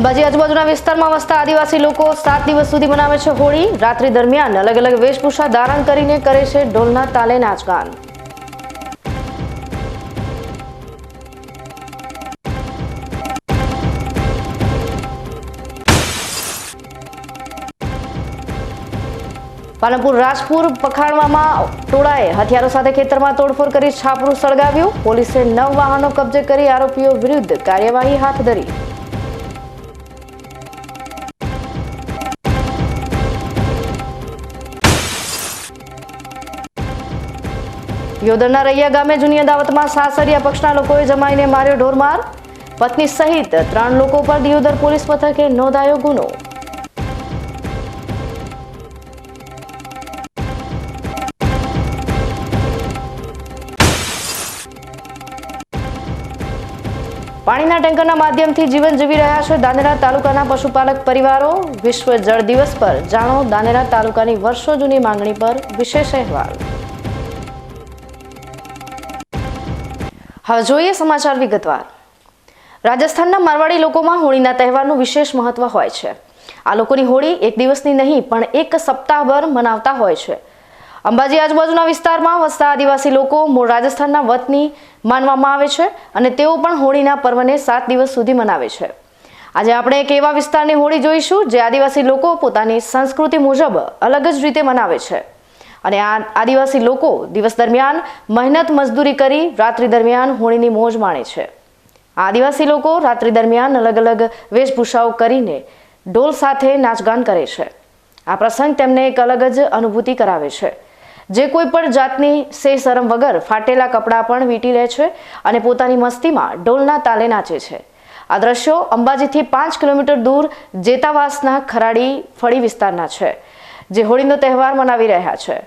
અંબાજી આજુબાજુના વિસ્તારમાં વસતા આદિવાસી લોકો સાત દિવસ સુધી મનાવે છે હોળી. રાત્રિ દરમિયાન અલગ અલગ વેશભૂષા ધારણ કરીને કરે છે ઢોલના તાલે નાચગાન. પાલનપુર રાજપુર પખાણવામાં ટોળાએ હથિયારો સાથે ખેતરમાં તોડફોડ કરી છાપરું સળગાવ્યું. પોલીસે નવ વાહનો કબજે કરી આરોપીઓ વિરુદ્ધ કાર્યવાહી હાથ ધરી. યોદરના રૈયા ગામે જૂની અદાવતમાં સાસરિયા પક્ષના લોકોએ જમાઈને માર્યો ઢોરમાર. પત્ની સહિત ત્રણ લોકો પર દિયોદર પોલીસ મથકે નોંધાયો ગુનો. પાણીના ટેન્કરના માધ્યમથી જીવન જીવી રહ્યા છે દાનેરા તાલુકાના પશુપાલક પરિવારો. વિશ્વ જળ દિવસ પર જાણો દાનેરા તાલુકાની વર્ષો જૂની માંગણી પર વિશેષ અહેવાલ. હવે જોઈએ સમાચાર વિગતવાર. રાજસ્થાનના મારવાડી લોકોમાં હોળીના તહેવારનું વિશેષ મહત્વ હોય છે. આ લોકોની હોળી એક દિવસની નહીં, પણ એક સપ્તાહભર મનાવતા હોય છે. અંબાજી આજુબાજુના વિસ્તારમાં વસતા આદિવાસી લોકો મૂળ રાજસ્થાનના વતની માનવામાં આવે છે અને તેઓ પણ હોળીના પર્વને સાત દિવસ સુધી મનાવે છે. આજે આપણે એક એવા વિસ્તારની હોળી જોઈશું જે આદિવાસી લોકો પોતાની સંસ્કૃતિ મુજબ અલગ જ રીતે મનાવે છે. અને આ આદિવાસી લોકો દિવસ દરમિયાન મહેનત મજદૂરી કરી રાત્રિ દરમિયાન હોળીની મોજ માણે છે. આદિવાસી લોકો રાત્રિ દરમિયાન અલગ અલગ વેશભૂષાઓ કરીને ઢોલ સાથે નાચગાન કરે છે. આ પ્રસંગ તેમને એક અલગ જ અનુભૂતિ કરાવે છે. જે કોઈ પણ જાતની સે શરમ વગર ફાટેલા કપડાં પણ વીંટી લે છે અને પોતાની મસ્તીમાં ઢોલના તાલે નાચે છે. આ દ્રશ્યો અંબાજીથી પાંચ કિલોમીટર દૂર જેતાવાસના ખરાડી ફળી વિસ્તારના છે. જે હોળીનો તહેવાર મનાવી રહ્યા છે.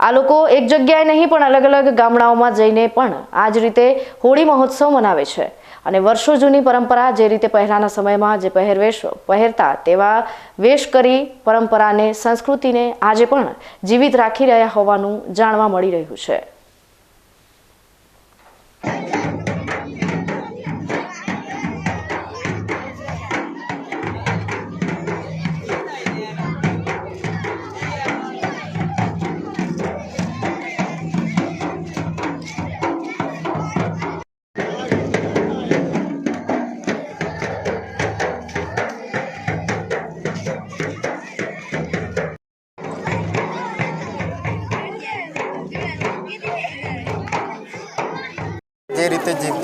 આ લોકો એક જગ્યાએ નહીં, પણ અલગ અલગ ગામડાઓમાં જઈને પણ આ જ રીતે હોળી મહોત્સવ મનાવે છે. અને વર્ષો જૂની પરંપરા જે રીતે પહેલાના સમયમાં જે પહેરવેશ પહેરતા તેવા વેશ કરી પરંપરાને, સંસ્કૃતિને આજે પણ જીવિત રાખી રહ્યા હોવાનું જાણવા મળી રહ્યું છે.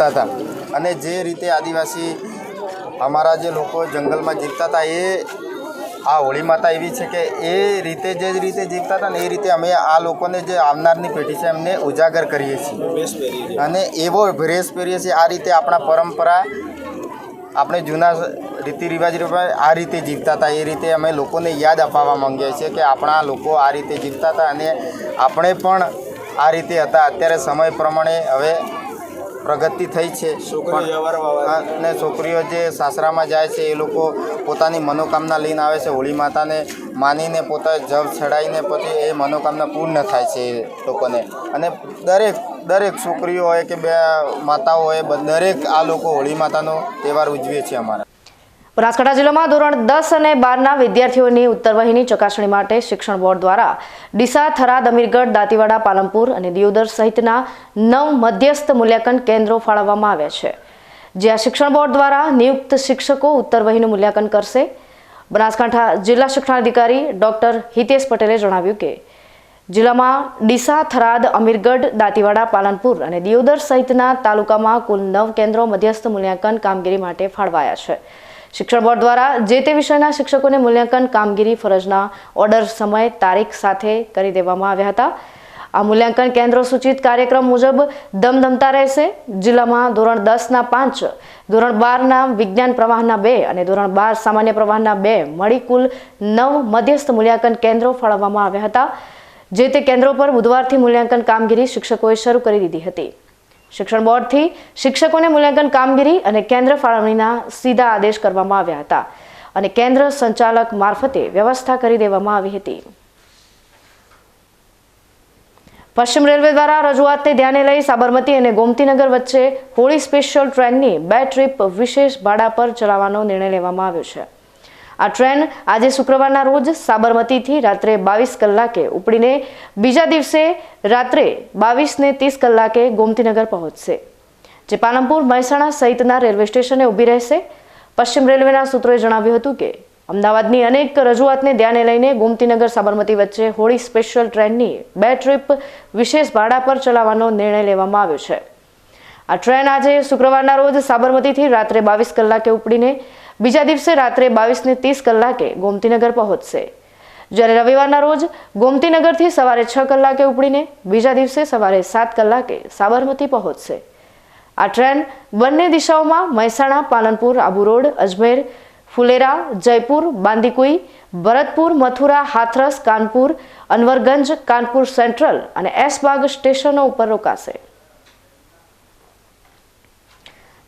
રીતે જીવતા હતા. અને જે રીતે આદિવાસી અમારા જે લોકો જંગલમાં જીવતા હતા એ આ હોળી માતા એવી છે કે એ રીતે જે રીતે જીવતા હતા ને એ રીતે અમે આ લોકોને જે આવનારની પેઢી છે એમને ઉજાગર કરીએ છીએ. અને એવો ભેસ પહેરીએ છીએ આ રીતે આપણા પરંપરા આપણે જૂના રીતિ રિવાજ આ રીતે જીવતા હતા. એ રીતે અમે લોકોને યાદ અપાવવા માંગીએ છીએ કે આપણા લોકો આ રીતે જીવતા હતા અને આપણે પણ આ રીતે હતા. અત્યારે સમય પ્રમાણે હવે પ્રગતિ થઈ છે. અને છોકરીઓ જે સાસરામાં જાય છે એ લોકો પોતાની મનોકામના લઈને આવે છે. હોળી માતાને માનીને પોતા જવ ચડાવીને પછી એ મનોકામના પૂર્ણ થાય છે એ લોકોને. અને દરેક દરેક છોકરીઓ હોય કે બે માતાઓ હોય દરેક આ લોકો હોળી માતાનો તહેવાર ઉજવે છે અમારા. બનાસકાંઠા જિલ્લામાં ધોરણ દસ અને બારના વિદ્યાર્થીઓની ઉત્તરવહીની ચકાસણી માટે શિક્ષણ બોર્ડ દ્વારા ડીસા થરાદ અમીરગઢ દાંતીવાડા પાલનપુર અને દિયોદર સહિતના નવ મધ્યસ્થ મૂલ્યાંકન કેન્દ્રો ફાળવવામાં આવ્યા છે. જ્યાં શિક્ષણ બોર્ડ દ્વારા નિયુક્ત શિક્ષકો ઉત્તરવહીનું મૂલ્યાંકન કરશે. બનાસકાંઠા જિલ્લા શિક્ષણાધિકારી ડોક્ટર હિતેશ પટેલે જણાવ્યું કે, જિલ્લામાં ડીસા થરાદ અમીરગઢ દાંતીવાડા પાલનપુર અને દિયોદર સહિતના તાલુકામાં કુલ નવ કેન્દ્રો મધ્યસ્થ મૂલ્યાંકન કામગીરી માટે ફાળવાયા છે. શિક્ષણ બોર્ડ દ્વારા જે તે વિષયના શિક્ષકોને મૂલ્યાંકન, કામગીરી, ફરજના ઓર્ડર સમય, તારીખ સાથે કરી દેવામાં આવ્યા હતા. આ મૂલ્યાંકન કેન્દ્રો સૂચિત કાર્યક્રમ મુજબ ધમધમતા રહેશે. જિલ્લામાં ધોરણ દસના પાંચ, ધોરણ બારના વિજ્ઞાન પ્રવાહના બે અને ધોરણ બાર સામાન્ય પ્રવાહના બે મળી કુલ નવ મધ્યસ્થ મૂલ્યાંકન કેન્દ્રો ફાળવવામાં આવ્યા હતા. જે તે કેન્દ્રો પર બુધવારથી મૂલ્યાંકન કામગીરી શિક્ષકોએ શરૂ કરી દીધી હતી. શિક્ષણ બોર્ડથી શિક્ષકોને મૂલ્યાંકન કામગીરી અને કેન્દ્ર ફાળવણીના સીધા આદેશ કરવામાં આવ્યા હતા અને કેન્દ્ર સંચાલક મારફતે વ્યવસ્થા કરી દેવામાં આવી હતી. પશ્ચિમ રેલવે દ્વારા રજૂઆતને ધ્યાને લઈ સાબરમતી અને ગોમતીનગર વચ્ચે હોળી સ્પેશિયલ ટ્રેનની બે ટ્રીપ વિશેષ ભાડા પર ચલાવવાનો નિર્ણય લેવામાં આવ્યો છે. આ ટ્રેન આજે શુક્રવારના રોજ સાબરમતીથી રાત્રે બાવીસ કલાકે ઉપડીને બીજા દિવસે રાત્રે બાવીસને ત્રીસ કલાકે ગોમતીનગર પહોંચશે. જે પાલનપુર, મહેસાણા સહિતના રેલવે સ્ટેશને ઊભી રહેશે. પશ્ચિમ રેલવેના સૂત્રોએ જણાવ્યું હતું કે, અમદાવાદની અનેક રજૂઆતને ધ્યાને લઈને ગોમતીનગર સાબરમતી વચ્ચે હોળી સ્પેશિયલ ટ્રેનની બે ટ્રીપ વિશેષ ભાડા પર ચલાવવાનો નિર્ણય લેવામાં આવ્યો છે. આ ટ્રેન આજે શુક્રવારના રોજ સાબરમતીથી રાત્રે બાવીસ કલાકે ઉપડીને બીજા દિવસે રાત્રે બાવીસને ત્રીસ કલાકે ગોમતીનગર પહોંચશે. જ્યારે રવિવારના રોજ ગોમતીનગરથી સવારે છ કલાકે ઉપડીને બીજા દિવસે સવારે સાત કલાકે સાબરમતી પહોંચશે. આ ટ્રેન બંને દિશાઓમાં મહેસાણા, પાલનપુર, આબુ રોડ, અજમેર, ફુલેરા, જયપુર, બાંદીકુઈ, ભરતપુર, મથુરા, હાથરસ, કાનપુર, અનવરગંજ, કાનપુર સેન્ટ્રલ અને એસબાગ સ્ટેશનો ઉપર રોકાશે.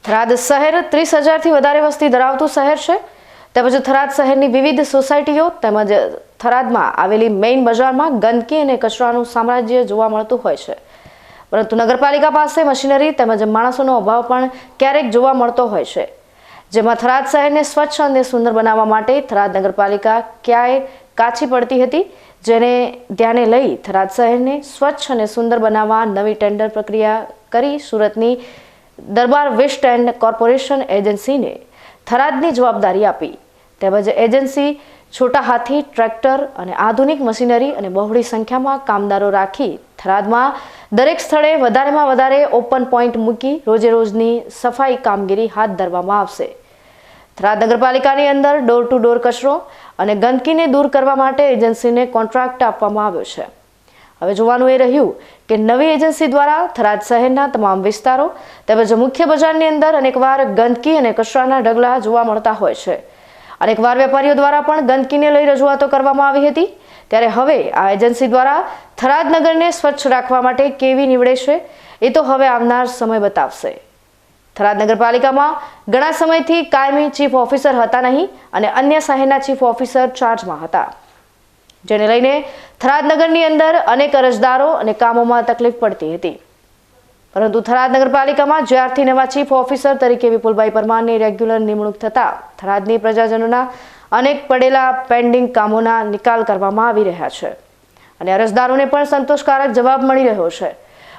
થરાદ શહેર ત્રીસ હજારથી વધારે વસ્તી ધરાવતું શહેર છે. તેમજ થરાદ શહેરની વિવિધ સોસાયટીઓ તેમજ થરાદમાં આવેલી મેઇન બજારમાં ગંદકી અને કચરાનું સામ્રાજ્ય જોવા મળતું હોય છે. પરંતુ નગરપાલિકા પાસે મશીનરી તેમજ માણસોનો અભાવ પણ ક્યારેક જોવા મળતો હોય છે. જેમાં થરાદ શહેરને સ્વચ્છ અને સુંદર બનાવવા માટે થરાદ નગરપાલિકા ક્યાંય કાચી પડતી હતી, જેને ધ્યાને લઈ થરાદ શહેરને સ્વચ્છ અને સુંદર બનાવવા નવી ટેન્ડર પ્રક્રિયા કરી સુરતની દરબાર વેસ્ટ એન્ડ કોર્પોરેશન એજન્સીને થરાદની જવાબદારી આપી. તેમજ એજન્સી છોટા હાથી, ટ્રેક્ટર અને આધુનિક મશીનરી અને બહોળી સંખ્યામાં કામદારો રાખી થરાદમાં દરેક સ્થળે વધારેમાં વધારે ઓપન પોઈન્ટ મૂકી રોજે રોજની સફાઈ કામગીરી હાથ ધરવામાં આવશે. થરાદ નગરપાલિકાની અંદર ડોર ટુ ડોર કચરો અને ગંદકીને દૂર કરવા માટે એજન્સીને કોન્ટ્રાક્ટ આપવામાં આવ્યો છે. હવે જોવાનું એ રહ્યું કે નવી એજન્સી દ્વારા થરાદ શહેરના તમામ વિસ્તારો તેમજ મુખ્ય બજારની અંદર અનેકવાર ગંદકી અને કચરાના ઢગલા જોવા મળતા હોય છે. અનેકવાર વેપારીઓ દ્વારા પણ ગંદકીને લઈ રજૂઆતો કરવામાં આવી હતી. ત્યારે હવે આ એજન્સી દ્વારા થરાદ નગરને સ્વચ્છ રાખવા માટે કેવી નીવડે છે એ તો હવે આવનાર સમય બતાવશે. થરાદ નગરપાલિકામાં ઘણા સમયથી કાયમી ચીફ ઓફિસર હતા નહીં અને અન્ય શહેરના ચીફ ઓફિસર ચાર્જમાં હતા. જેને લઈને થરાદનગરની અંદર અનેક અરજદારો અને કામોમાં તકલીફ પડતી હતી. પરંતુ થરાદ નગરપાલિકામાં જ્યારથી નવા ચીફ ઓફિસર તરીકે વિપુલભાઈ પરમારની રેગ્યુલર નિમણૂક થતાં થરાદની પ્રજાજનોના અનેક પડેલા પેન્ડિંગ કામોના નિકાલ કરવામાં આવી રહ્યા છે. અને અરજદારોને પણ સંતોષકારક જવાબ મળી રહ્યો છે.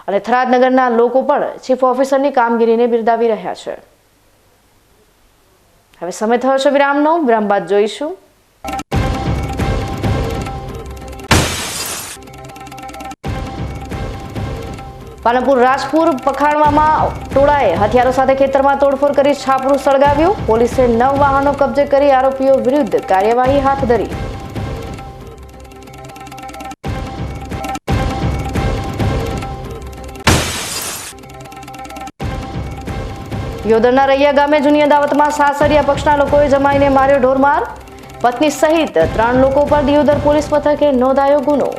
અને થરાદ નગરના લોકો પણ ચીફ ઓફિસરની કામગીરીને બિરદાવી રહ્યા છે. હવે સમય થયો છે વિરામનો. વિરામ બાદ જોઈશું. પાલનપુર રાજપુર પખાણવામાં ટોળાએ હથિયારો સાથે ખેતરમાં તોડફોડ કરી છાપરું સળગાવ્યું. પોલીસે નવ વાહનો કબજે કરી આરોપીઓ વિરુદ્ધ કાર્યવાહી હાથ ધરી. યોદરના રૈયા ગામે જૂની અદાવતમાં સાસરિયા પક્ષના લોકોએ જમાઈને માર્યો ઢોરમાર. પત્ની સહિત ત્રણ લોકો પર દિયોદર પોલીસ મથકે નોંધાયો ગુનો.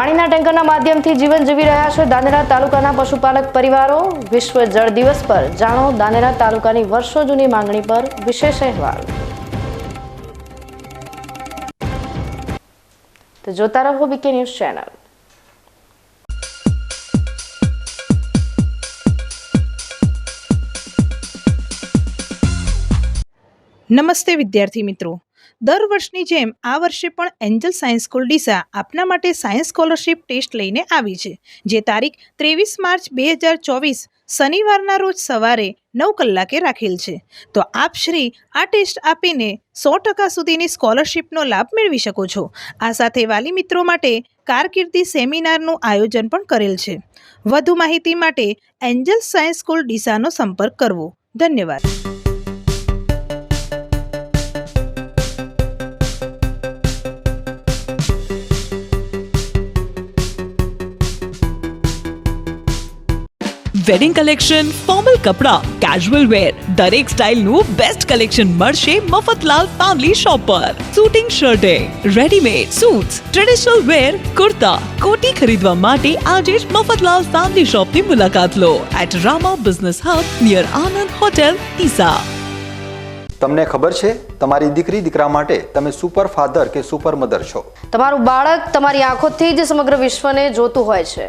પાણીના ટેન્કરના માધ્યમથી જીવન જીવી રહ્યા છે દાનેરા તાલુકાના પશુપાલક પરિવારો. વિશ્વ જળ દિવસ પર જાણો દાનેરા તાલુકાની વર્ષો જૂની માંગણી પર વિશેષ અહેવાલ. તો જોતા રહો બીકે ન્યૂઝ ચેનલ. નમસ્તે વિદ્યાર્થી મિત્રો. દર વર્ષની જેમ આ વર્ષે પણ એન્જલ સાયન્સ સ્કૂલ ડીસા આપના માટે સાયન્સ સ્કોલરશિપ ટેસ્ટ લઈને આવી છે, જે તારીખ ત્રેવીસ માર્ચ બે હજાર ચોવીસ શનિવારના રોજ સવારે નવ કલાકે રાખેલ છે. તો આપ શ્રી આ ટેસ્ટ આપીને સો ટકા સુધીની સ્કોલરશિપનો લાભ મેળવી શકો છો. આ સાથે વાલી મિત્રો માટે કારકિર્દી સેમિનારનું આયોજન પણ કરેલ છે. વધુ માહિતી માટે એન્જલ સાયન્સ સ્કૂલ ડીસાનો સંપર્ક કરવો. ધન્યવાદ. વેડિંગ કલેક્શન ફોર્મલ કપડાં કેઝ્યુઅલ વેર દરેક સ્ટાઇલનું બેસ્ટ કલેક્શન મળશે મફતલાલ ફેમિલી શોપ પર shooting શર્ટે readymade suits traditional wear kurta કોટી ખરીદવા માટે આજે જ મફતલાલ ફેમિલી શોપની મુલાકાત લો. At Rama business hub near Anand hotel ઈસા તમને ખબર છે તમારી દીકરી દીકરા માટે તમે સુપર ફાધર કે સુપર મધર છો? તમારું બાળક તમારી આંખોથી જ સમગ્ર વિશ્વને જોતું હોય છે.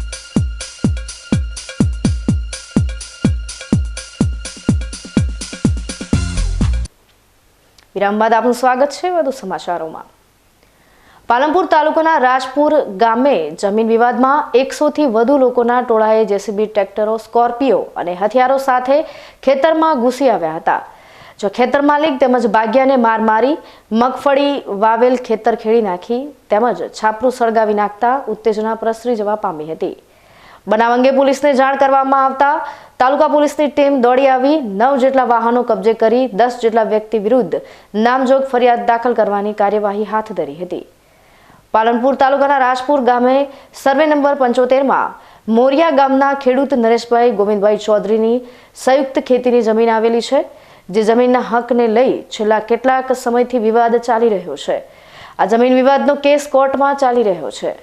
વિરામ બાદ આપનું સ્વાગત છે વધુ સમાચારોમાં. પાલનપુર તાલુકાના રાજપુર ગામે જમીન વિવાદમાં એકસોથી વધુ લોકોના ટોળાએ જેસીબી ટ્રેક્ટરો, સ્કોર્પિયો અને હથિયારો સાથે ખેતરમાં ઘૂસી આવ્યા હતા. જો ખેતર માલિક તેમજ ભાગ્યાને માર મારી, મગફળી, વાવેલ ખેતર ખેડી નાખી તેમજ છાપરું સળગાવી નાખતા ઉત્તેજના પ્રસરી જવા પામી હતી. બનાવ અંગે પોલીસને જાણ કરવામાં આવતા તાલુકા પોલીસની ટીમ દોડી આવી, નવ જેટલા વાહનો કબજે કરી, દસ જેટલા વ્યક્તિ વિરુદ્ધ નામજોગ ફરિયાદ દાખલ કરવાની કાર્યવાહી હાથ ધરી હતી. પાલનપુર તાલુકાના રાજપુર ગામે સર્વે નંબર પંચોતેરમાં મોરિયા ગામના ખેડૂત નરેશભાઈ ગોવિંદભાઈ ચૌધરીની સંયુક્ત ખેતીની જમીન આવેલી છે, જે જમીનના હકને લઈ છેલ્લા કેટલાક સમયથી વિવાદ ચાલી રહ્યો છે. આ જમીન વિવાદનો કેસ કોર્ટમાં ચાલી રહ્યો છે.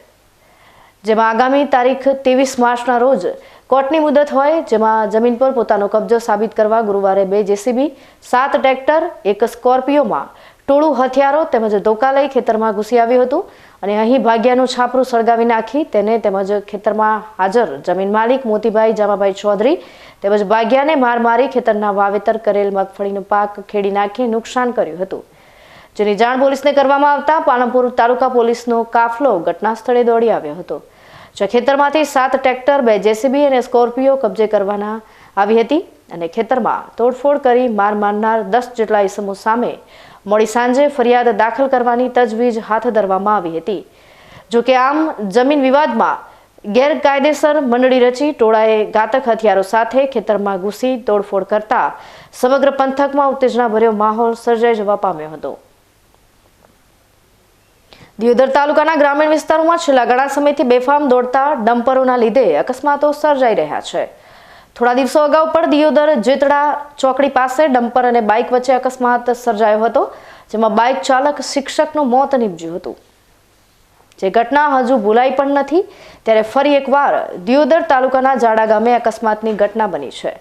જેમાં આગામી તારીખ ત્રેવીસ માર્ચના રોજ કોર્ટની મુદત હોય, જેમાં જમીન પર પોતાનો કબજો સાબિત કરવા ગુરુવારે બે જેસીબી, સાત ટ્રેક્ટર, એક સ્કોર્પિયોમાં ટોળું હથિયારો તેમજ ધોકા લઈ ખેતરમાં ઘૂસી આવ્યું હતું અને અહીં ભાગ્યાનું છાપરું સળગાવી નાખી તેને તેમજ ખેતરમાં હાજર જમીન માલિક મોતીભાઈ જામાભાઈ ચૌધરી તેમજ ભાગ્યાને માર મારી ખેતરના વાવેતર કરેલ મગફળીનો પાક ખેડી નાખી નુકસાન કર્યું હતું. જેની જાણ પોલીસને કરવામાં આવતા પાલનપુર તાલુકા પોલીસનો કાફલો ઘટના સ્થળે દોડી આવ્યો હતો. જે ખેતરમાંથી સાત ટ્રેક્ટર, બે જેસીબી અને સ્કોર્પિયો કબજે કરવાના આવી હતી અને ખેતરમાં તોડફોડ કરી માર મારનાર દસ જેટલા ઇસમો સામે મોડી સાંજે ફરિયાદ દાખલ કરવાની તજવીજ હાથ ધરવામાં આવી હતી. જોકે આમ, જમીન વિવાદમાં ગેરકાયદેસર મંડળી રચી ટોળાએ ઘાતક હથિયારો સાથે ખેતરમાં ઘૂસી તોડફોડ કરતા સમગ્ર પંથકમાં ઉત્તેજનાભર્યો માહોલ સર્જાઈ જવા પામ્યો હતો. દિયોદર તાલુકાના ગ્રામીણ વિસ્તારોમાં છેલ્લા ઘણા સમયથી બેફામ દોડતા ડમ્પરોના લીધે અકસ્માતો સર્જાઈ રહ્યા છે. થોડા દિવસો અગાઉ પણ દિયોદર જેતડા ચોકડી પાસે ડમ્પર અને બાઇક વચ્ચે અકસ્માત સર્જાયો હતો, જેમાં બાઇક ચાલક શિક્ષકનું મોત નીપજ્યું હતું. જે ઘટના હજુ ભૂલાઈ પણ નથી, ત્યારે ફરી એકવાર દિયોદર તાલુકાના જાડા ગામે અકસ્માતની ઘટના બની છે,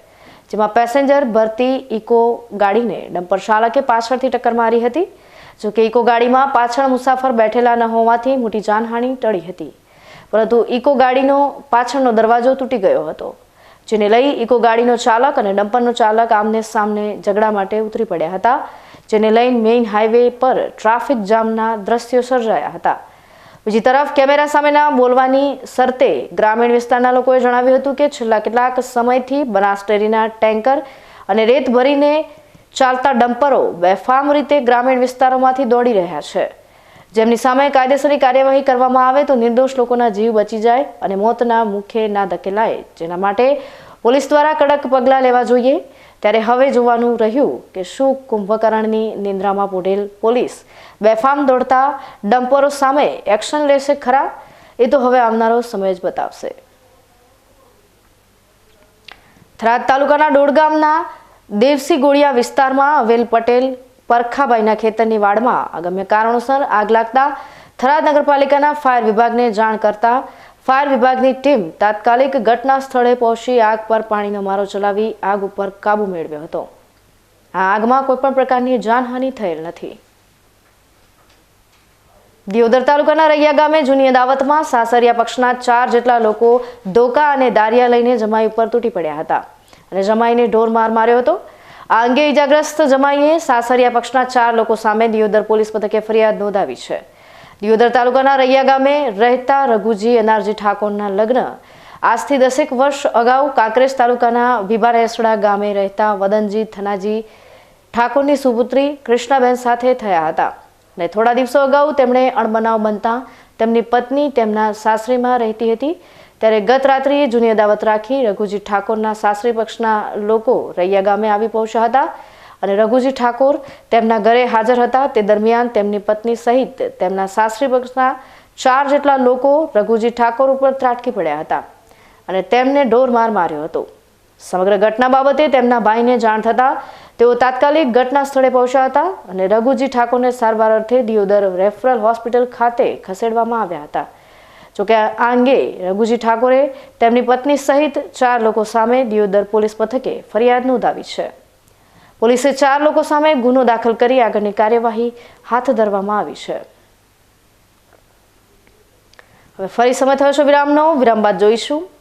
જેમાં પેસેન્જર ભરતી ઇકો ગાડીને ડમ્પર ચાલકે પાછળથી ટક્કર મારી હતી. જોકે ઇકો ગાડીમાં પાછળ મુસાફર બેઠેલા ન હોવાથી મોટી જાનહાનિ ટળી હતી. પરંતુ ઇકો ગાડીનો પાછળનો દરવાજો તૂટી ગયો હતો, જેને લઈ ઇકો ગાડીનો ચાલક અને ડમ્પરનો ચાલક આમને સામને ઝઘડા માટે ઉતરી પડ્યા હતા, જેને લઈને મેઇન હાઈવે પર ટ્રાફિક જામના દ્રશ્યો સર્જાયા હતા. બીજી તરફ કેમેરા સામેના બોલવાની શરતે ગ્રામીણ વિસ્તારના લોકોએ જણાવ્યું હતું કે છેલ્લા કેટલાક સમયથી બનાસ ડેરીના ટેન્કર અને રેત ભરીને ચાલતા ડમ્પરો બેફામ રીતે ગ્રામીણ વિસ્તારોમાંથી દોડી રહ્યા છે. જેમની સામે કાયદેસરની કાર્યવાહી કરવામાં આવે તો નિર્દોષ લોકોના જીવ બચી જાય અને મોતના મુખે ના ધકેલાય. જેના માટે પોલીસ દ્વારા કડક પગલાં લેવા જોઈએ. ત્યારે હવે જોવાનું રહ્યું કે શું કુંભકર્ણની નિંદ્રામાં પોઢેલ પોલીસ. બેફામ દોડતા ડમ્પરો સામે એક્શન લેશે ખરા? એ તો હવે આવનારો સમય જ બતાવશે. થરાદ તાલુકાના ડોડગામના દેવસી ગોળિયા વિસ્તારમાં અવેલ પટેલ પરખાભાઈના ખેતરની વાડમાં અગમ્ય કારણોસર આગ લાગતા થરાદ નગરપાલિકાના ફાયર વિભાગને જાણ કરતા ફાયર વિભાગની ટીમ તાત્કાલિક ઘટના સ્થળે પહોંચી આગ પર પાણીનો મારો ચલાવી આગ ઉપર કાબુ મેળવ્યો હતો. આ આગમાં કોઈપણ પ્રકારની જાનહાનિ થયેલ નથી. દિયોદર તાલુકાના રૈયા ગામે જૂની અદાવતમાં સાસરિયા પક્ષના ચાર જેટલા લોકો ધોકા અને દારિયા લઈને જમાઈ ઉપર તૂટી પડ્યા હતા. અને જમાઈને ઢોર માર માર્યો હતો. આ અંગે ઇજાગ્રસ્ત જમાઈએ સાસરિયા પક્ષના ચાર લોકો સામે દિયોદર પોલીસ મથકે ફરિયાદ નોંધાવી છે. દિયોદર તાલુકાના રૈયા ગામે રહેતા રઘુજી અનારજી ઠાકોરના લગ્ન આજથી દસેક વર્ષ અગાઉ કાંકરેજ તાલુકાના ભીબારેસડા ગામે રહેતા વદનજી થનાજી ઠાકોરની સુપુત્રી કૃષ્ણાબેન સાથે થયા હતા. અને થોડા દિવસો અગાઉ તેમણે અણબનાવ બનતા તેમની પત્ની તેમના સાસરીમાં રહેતી હતી. ત્યારે ગત રાત્રિએ જૂની અદાવત રાખી રઘુજી ઠાકોરના સાસરી પક્ષના લોકો રૈયા ગામે આવી પહોંચ્યા હતા અને રઘુજી ઠાકોર તેમના ઘરે હાજર હતા. તે દરમિયાન તેમની પત્ની સહિત તેમના સાસરી પક્ષના ચાર જેટલા લોકો રઘુજી ઠાકોર ઉપર ત્રાટકી પડ્યા હતા અને તેમને ઢોર માર માર્યો હતો. સમગ્ર ઘટના બાબતે તેમના ભાઈને જાણ થતાં તેઓ તાત્કાલિક ઘટના સ્થળે પહોંચ્યા હતા અને રઘુજી ઠાકોરને સારવાર અર્થે દિયોદર રેફરલ હોસ્પિટલ ખાતે ખસેડવામાં આવ્યા હતા. જોકે આ અંગે રઘુજી ઠાકોરે તેમની પત્ની સહિત ચાર લોકો સામે દિયોદર પોલીસ મથકે ફરિયાદ નોંધાવી છે. પોલીસે ચાર લોકો સામે ગુનો દાખલ કરી આગળની કાર્યવાહી હાથ ધરવામાં આવી છે. હવે ફરી સમય થયો છે વિરામનો. વિરામ બાદ જોઈશું.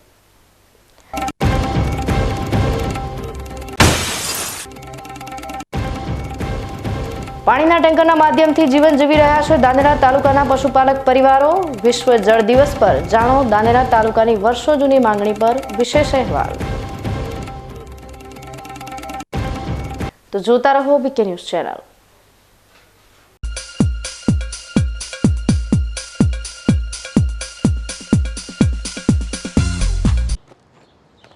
પાણીના ટેન્કરના માધ્યમથી જીવન જીવી રહ્યા છે દાનેરા તાલુકાના પશુપાલક પરિવારો. વિશ્વ જળ દિવસ પર જાણો દાંદેરા તાલુકાની વર્ષો જૂની માંગણી પર વિશેષ અહેવાલ. તો જોતા રહો BK news channel.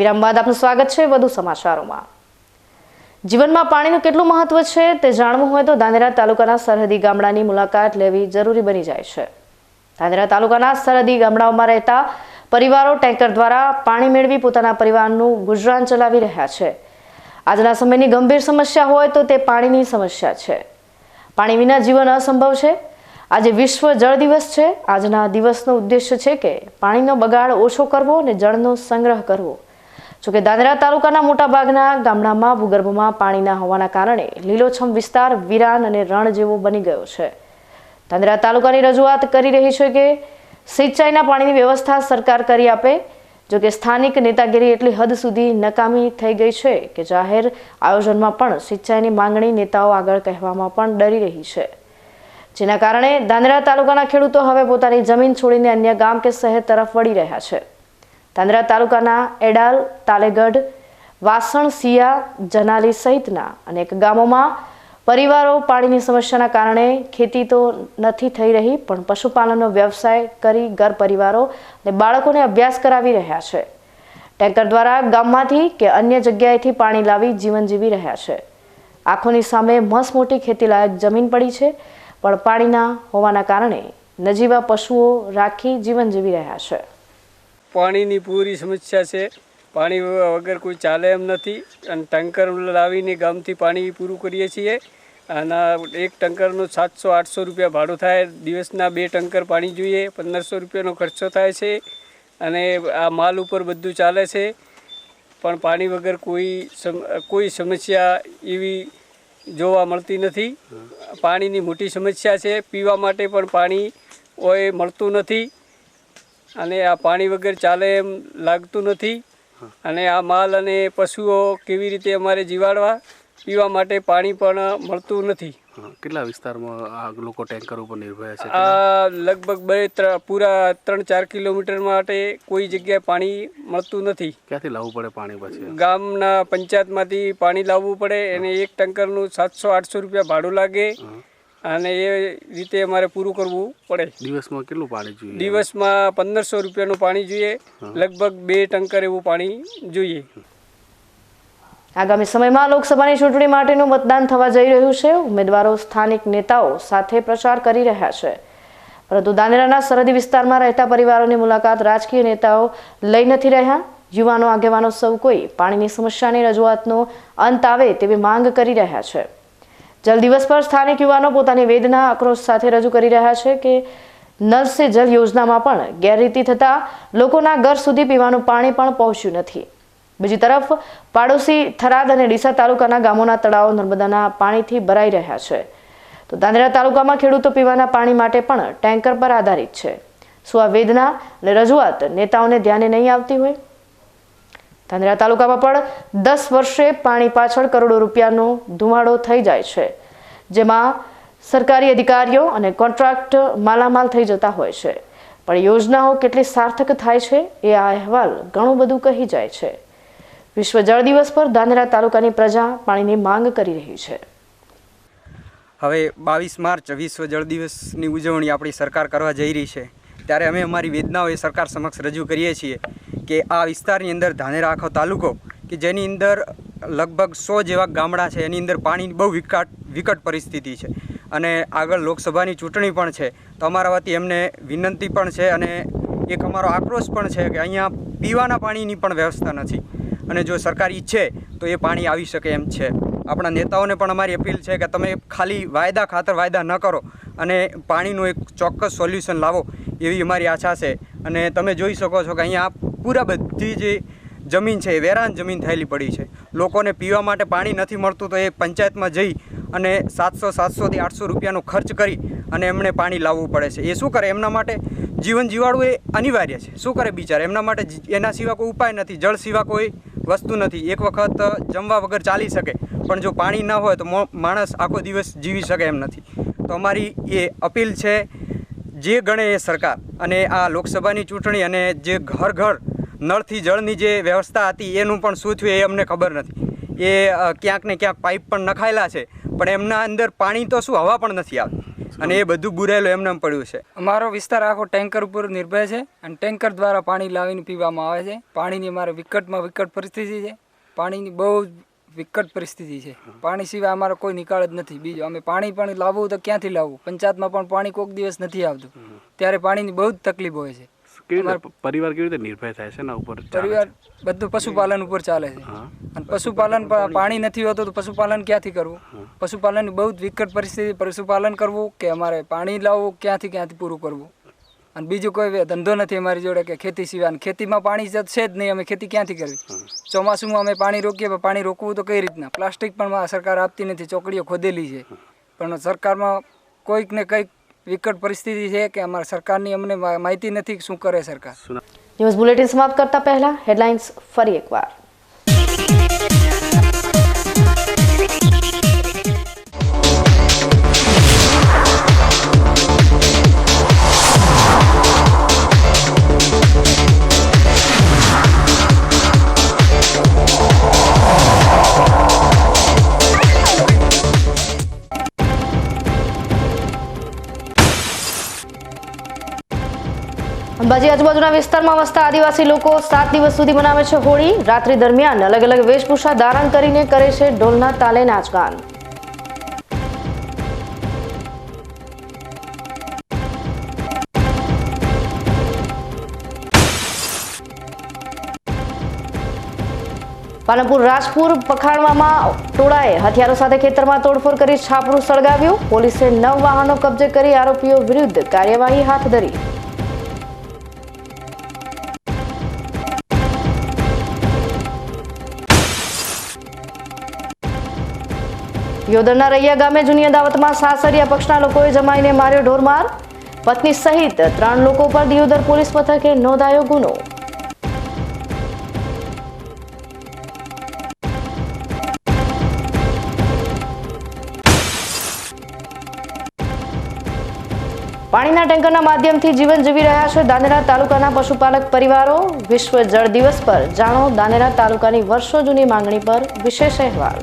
વિરામ બાદ આપનું સ્વાગત છે વધુ સમાચારોમાં. જીવનમાં પાણીનું કેટલું મહત્વ છે તે જાણવું હોય તો ધાનેરા તાલુકાના સરહદી ગામડાની મુલાકાત લેવી જરૂરી બની જાય છે. ધાનેરા તાલુકાના સરહદી ગામડાઓમાં રહેતા પરિવારો ટેન્કર દ્વારા પાણી મેળવી પોતાના પરિવારનું ગુજરાન ચલાવી રહ્યા છે. આજના સમયની ગંભીર સમસ્યા હોય તો તે પાણીની સમસ્યા છે. પાણી વિના જીવન અસંભવ છે. આજે વિશ્વ જળ દિવસ છે. આજના દિવસનો ઉદ્દેશ્ય છે કે પાણીનો બગાડ ઓછો કરવો અને જળનો સંગ્રહ કરવો. જોકે દાદરા તાલુકાના મોટા ભાગના ગામડામાં ભૂગર્ભમાં પાણીના હોવાના કારણે લીલોછમ વિસ્તાર વિરાન અને રણ જેવો બની ગયો છે. દાદરા તાલુકાની રજૂઆત કરી રહી છે કે સિંચાઈના પાણીની વ્યવસ્થા સરકાર કરી આપે. જો કે સ્થાનિક નેતાગીરી એટલી હદ સુધી નકામી થઈ ગઈ છે કે જાહેર આયોજનમાં પણ સિંચાઈની માંગણી નેતાઓ આગળ કહેવામાં પણ ડરી રહી છે. જેના કારણે દાંદરા તાલુકાના ખેડૂતો હવે પોતાની જમીન છોડીને અન્ય ગામ કે શહેર તરફ વળી રહ્યા છે. દાંદરા તાલુકાના એડાલ, તાલેગઢ, વાસણ સિયા જનાલી સહિતના અનેક ગામોમાં પરિવારો પાણીની સમસ્યાના કારણે ખેતી તો નથી થઈ રહી, પણ પશુપાલનનો વ્યવસાય કરી ઘર પરિવારો અને બાળકોને અભ્યાસ કરાવી રહ્યા છે. ટેન્કર દ્વારા ગામમાંથી કે અન્ય જગ્યાએથી પાણી લાવી જીવન જીવી રહ્યા છે. આંખોની સામે મસમોટી મોટી ખેતીલાયક જમીન પડી છે, પણ પાણીના હોવાના કારણે નજીવા પશુઓ રાખી જીવન જીવી રહ્યા છે. પાણીની પૂરી સમસ્યા છે. પાણી વગર કોઈ ચાલે એમ નથી. અને ટેન્કર લાવીને ગામથી પાણી પૂરું કરીએ છીએ. અને એક ટેન્કરનું સાતસો આઠસો રૂપિયા ભાડું થાય. દિવસના બે ટેન્કર પાણી જોઈએ. પંદરસો રૂપિયાનો ખર્ચો થાય છે. અને આ માલ ઉપર બધું ચાલે છે. પણ પાણી વગર કોઈ કોઈ સમસ્યા એવી જોવા મળતી નથી. પાણીની મોટી સમસ્યા છે. પીવા માટે પણ પાણી હોય મળતું નથી. અને આ પાણી વગર ચાલે એમ લાગતું નથી. અને આ માલ અને પશુઓ કેવી રીતે અમારે જીવાડવા પીવા માટે પાણી પણ મળતું નથી. કેટલા વિસ્તારમાં આ લોકો ટેન્કર ઉપર નિર્ભર છે? આ લગભગ બે ત્રણ પૂરા ત્રણ ચાર કિલોમીટર માટે કોઈ જગ્યાએ પાણી મળતું નથી. ક્યાંથી લાવવું પડે પાણી પછી? ગામના પંચાયતમાંથી પાણી લાવવું પડે અને એક ટેન્કરનું સાતસો આઠસો રૂપિયા ભાડું લાગે. અને એ રીતે અમારે પૂરું કરવું પડે. દિવસમાં કેટલું પાણી જોઈએ? દિવસમાં પંદરસો રૂપિયાનું પાણી જોઈએ. લગભગ બે ટંકર એવું પાણી જોઈએ. આગામી સમયમાં લોકસભાની ચૂંટણી માટેનું મતદાન થવા જઈ રહ્યું છે. ઉમેદવારો સ્થાનિક નેતાઓ સાથે પ્રચાર કરી રહ્યા છે. પરંતુ દાનેરાના સરહદી વિસ્તારમાં રહેતા પરિવારોની મુલાકાત રાજકીય નેતાઓ લઈ નથી રહ્યા. યુવાનો આગેવાનો સૌ કોઈ પાણીની સમસ્યાની રજૂઆતનો અંત આવે તેવી માંગ કરી રહ્યા છે. જલ દિવસ પર સ્થાનિક યુવાનો પોતાની વેદના આક્રોશ સાથે રજૂ કરી રહ્યા છે કે નલ સે જલ યોજનામાં પણ ગેરરીતિ થતાં લોકોના ઘર સુધી પીવાનું પાણી પણ પહોંચ્યું નથી. બીજી તરફ, પાડોશી થરાદ અને ડીસા તાલુકાના ગામોના તળાવો નર્મદાના પાણીથી ભરાઈ રહ્યા છે. તો દાંદરા તાલુકામાં ખેડૂતો પીવાના પાણી માટે પણ ટેન્કર પર આધારિત છે. શું આ વેદના અને રજૂઆત નેતાઓને ધ્યાને નહીં આવતી હોય? ધાંધ્રા તાલુકામાં પણ દસ વર્ષે પાણી પાછળ કરોડો રૂપિયાનો ધુમાડો થઈ જાય છે, જેમાં સરકારી અધિકારીઓ અને કોન્ટ્રાક્ટ માલામાલ થઈ જતા હોય છે. પણ યોજનાઓ કેટલી સાર્થક થાય છે એ આ અહેવાલ ઘણું બધું કહી જાય છે. વિશ્વ જળ દિવસ પર ધાનેરા તાલુકાની પ્રજા પાણીની માંગ કરી રહી છે. હવે બાવીસ માર્ચ વિશ્વ જળ દિવસની ઉજવણી આપણી સરકાર કરવા જઈ રહી છે. ત્યારે અમે અમારી વેદનાઓ એ સરકાર સમક્ષ રજૂ કરીએ છીએ કે આ વિસ્તારની અંદર ધાનેરા આખો તાલુકો કે જેની અંદર લગભગ સો જેવા ગામડા છે, એની અંદર પાણીની બહુ વિકટ વિકટ પરિસ્થિતિ છે. અને આગળ લોકસભાની ચૂંટણી પણ છે. તો અમારા વતી એમને વિનંતી પણ છે અને એક અમારો આક્રોશ પણ છે કે અહીંયા પીવાના પાણીની પણ વ્યવસ્થા નથી. અને જો સરકાર ઈચ્છે તો એ પાણી આવી શકે એમ છે. આપણા નેતાઓને પણ અમારી અપીલ છે કે તમે ખાલી વાયદા ખાતર વાયદા ન કરો. અને પાણીનું એક ચોક્કસ સોલ્યુશન લાવો એવી અમારી આશા છે. અને તમે જોઈ શકો છો કે અહીંયા પૂરા બધી જે જમીન છે, એ વેરાન જમીન થયેલી પડી છે. લોકોને પીવા માટે પાણી નથી મળતું તો એ પંચાયતમાં જઈ અને સાતસો, સાતસોથી આઠસો રૂપિયાનો ખર્ચ કરી અને એમણે પાણી લાવવું પડે છે. એ શું કરે? એમના માટે જીવન જીવાડવું એ અનિવાર્ય છે. શું કરે બિચારા? એમના માટે એના સિવાય કોઈ ઉપાય નથી. જળ સિવાય કોઈ વસ્તુ નથી. એક વખત જમવા વગર ચાલી શકે. પણ જો પાણી ન હોય તો માણસ આખો દિવસ જીવી શકે એમ નથી. તો અમારી એ અપીલ છે, જે ગણે એ સરકાર અને આ લોકસભાની ચૂંટણી અને જે ઘર ઘર નળથી જળની જે વ્યવસ્થા હતી એનું પણ શું થયું એ અમને ખબર નથી. એ ક્યાંક ને ક્યાંક પાઇપ પણ નખાયેલા છે, પણ એમના અંદર પાણી તો શું હવા પણ નથી આવતી અને એ બધું બુરાયેલું એમને પડ્યું છે. અમારો વિસ્તાર આખો ટેન્કર ઉપર નિર્ભર છે અને ટેન્કર દ્વારા પાણી લાવીને પીવામાં આવે છે. પાણીની અમારે વિકટમાં વિકટ પરિસ્થિતિ છે. પાણીની બહુ વિકટ પરિસ્થિતિ છે. પાણી સિવાય અમારો કોઈ નિકાળ જ નથી. બીજો અમે પાણી પણ લાવવું તો ક્યાંથી લાવવું? પંચાયતમાં પણ પાણી કોઈક દિવસ નથી આવતું. ત્યારે પાણીની બહુ જ તકલીફ હોય છે. પરિવાર કેવી રીતે નિર્ભય થાય છે એના ઉપર પરિવાર બધું પશુપાલન ઉપર ચાલે છે. અને પશુપાલન પાણી નથી હોતું તો પશુપાલન ક્યાંથી કરવું? પશુપાલનની બહુ જ વિકટ પરિસ્થિતિ પશુપાલન કરવું કે અમારે પાણી લાવવું ક્યાંથી ક્યાંથી પૂરું કરવું? અને બીજું કોઈ ધંધો નથી અમારી જોડે કે ખેતી સિવાય. અને ખેતીમાં પાણી જ છે જ નહીં અમે ખેતી ક્યાંથી કરવી? ચોમાસુમાં અમે પાણી રોકીએ પણ પાણી રોકવું તો કઈ રીતના? પ્લાસ્ટિક પણ આ સરકાર આપતી નથી ચોકડીઓ ખોદેલી છે. પણ સરકારમાં કોઈક ને કંઈક વિકટ પરિસ્થિતિ છે કે અમારા સરકારની અમને મા- માહિતી નથી શું કરે સરકાર. ન્યૂઝ બુલેટિન સમાપ્ત કરતા પહેલા હેડલાઇન્સ ફરી એકવાર. અંબાજી આજુબાજુના વિસ્તારમાં વસતા આદિવાસી લોકો સાત દિવસ સુધી મનાવે છે હોળી. રાત્રિ દરમિયાન અલગ અલગ વેશભૂષા ધારણ કરીને કરે છે ઢોલના તાલે નાચગાન. પાલનપુર રાજપુર પખાડવામાં ટોળાએ હથિયારો સાથે ખેતરમાં તોડફોડ કરી છાપરું સળગાવ્યું. પોલીસે નવ વાહનો કબજે કરી આરોપીઓ વિરુદ્ધ કાર્યવાહી હાથ ધરી. યોદરના રૈયા ગામે જૂની અદાવતમાં સાસરિયા પક્ષના લોકોએ જમાઈને માર્યો ઢોરમાર. પત્ની સહિત ત્રણ લોકો પર દિયોદર પોલીસ મથકે નોંધાયો ગુનો. પાણીના ટેન્કરના માધ્યમથી જીવન જીવી રહ્યા છે દાનેરા તાલુકાના પશુપાલક પરિવારો. વિશ્વ જળ દિવસ પર જાણો દાનેરા તાલુકાની વર્ષો જૂની માંગણી પર વિશેષ અહેવાલ.